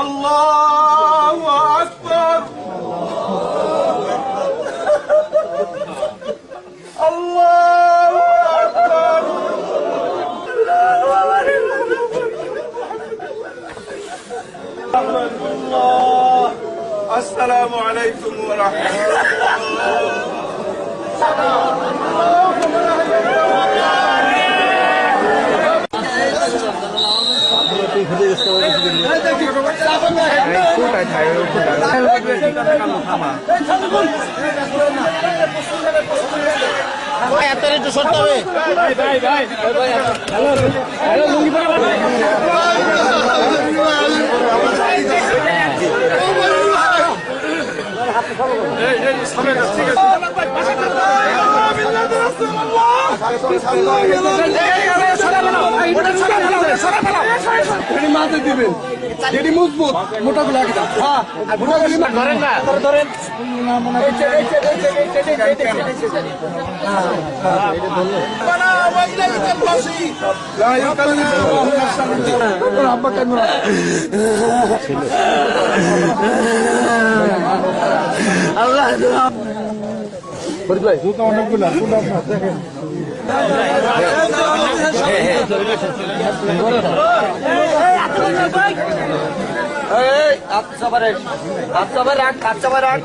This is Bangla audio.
الله أكبر. الله أكبر. الله رحمة الله السلام عليكم ورحمة الله سلام الله ورحمة الله. আসসালামু আলাইকুম ওয়া রাহমাতুল্লাহ মাঝে দিবেন। যেটি মজবুত। মোটা গুলো আগে হ্যাঁ ধরেন না। ধরেন আব্বা কেন হাত সবার রাখ সবার রাখ আচ্ছা রাখ।